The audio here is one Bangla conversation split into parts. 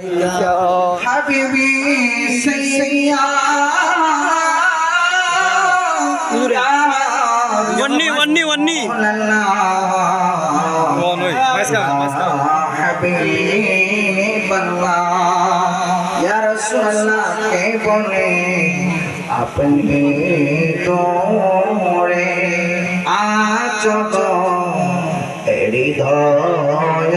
حبيبي سيا وني وني وني حبيب الله يا رسول الله بولے اپنے তোরে আচত এড়ি ধয়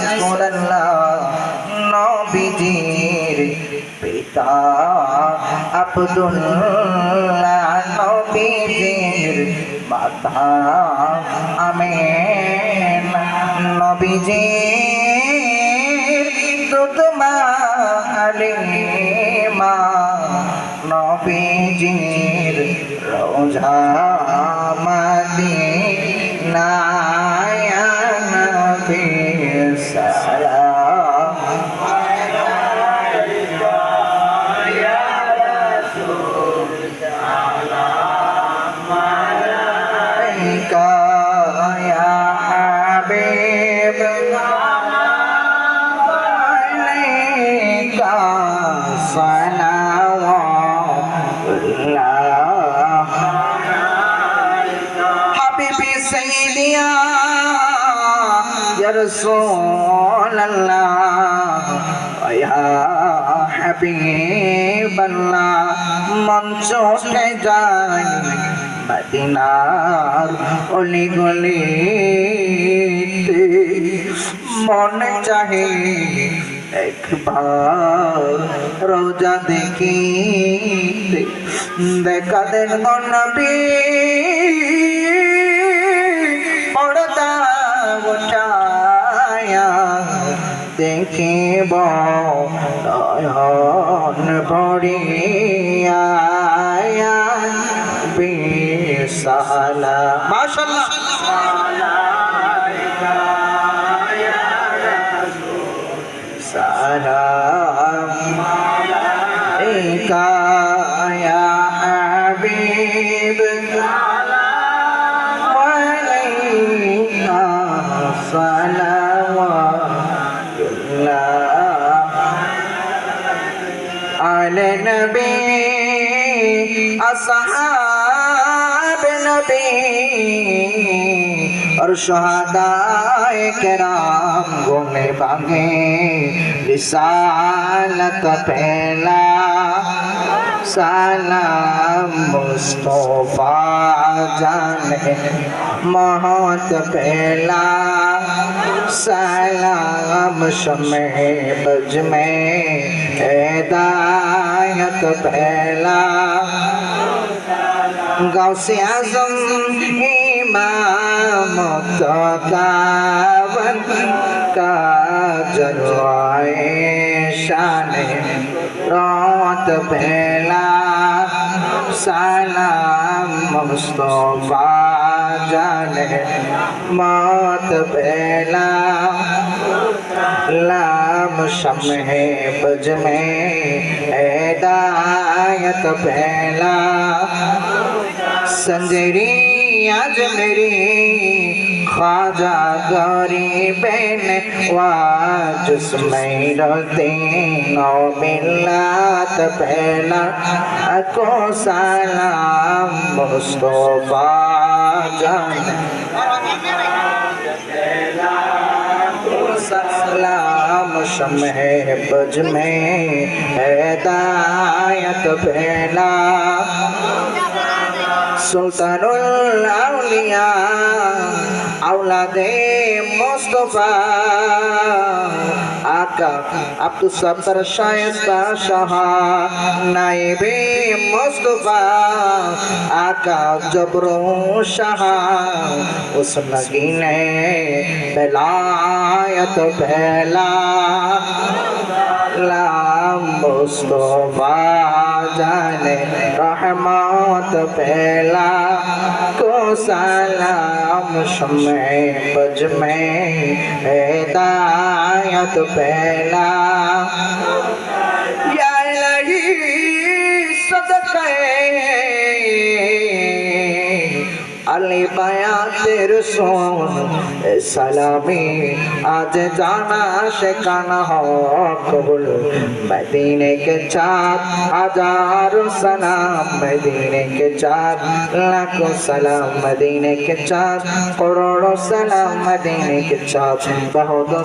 ইয়াসুল্লাহ নবীজির পিতা আব্দুল্লাহ নবীজির মাতা। আমেন। নবীজির দুধ মা। নবীজির রোজা মদিনায় يا رسول الله يا حبيب الله মঞ্চ উঠে যাই মদিনার অলি গলিতে মনে চাহে একবার রোজা দেখি দেখা দেন নবী পর্দা উঠায়া দেখিব নয়ন পড়িয়া বিশালা মাশাল্লাহ। সালাম একা হাবিব। সালাম। اصحاب نبی اور شہداء کرام گم بھاگے رسالت پھیلا সালাম মুস্তফা জানে মহত পেলা। সালাম সমে বজমে হেদায়ত পেলা। গৌসে আজম ইমাম তকাবন কাজল শানে রা સત પહેલા સલામ મુસ્તફા જાને મત પહેલા લામ શમે બજ મે હેદાયત પહેલા સંજરી अजमेरी ख्वाजा गौरी बेन वाजस दीनो मिलात पहला अको सलाम मुस्तफ़ा जान। सलाम शमह बज में हैदायत फैला সুলতানুল আউলিয়া, আউলাদে মোস্তফা। আকা আব্দুল সত্তর শায়স্তা শাহ নাইবে মোস্তফা। আকা জবরু শাহ উস নগিনে বেলায়ত বেলা লাম মুস্তফা জানে रहमत फैला को सलाम समय बज में हिदायत फैला या सदक़े अली बयातेर सोन सलामी आज जाना शिकाना हो कबुल मदीने के चार हजारों सलाम मदीने के चार लाखों सलाम मदीने के चार करोड़ों सलाम मदीने के चार बहुत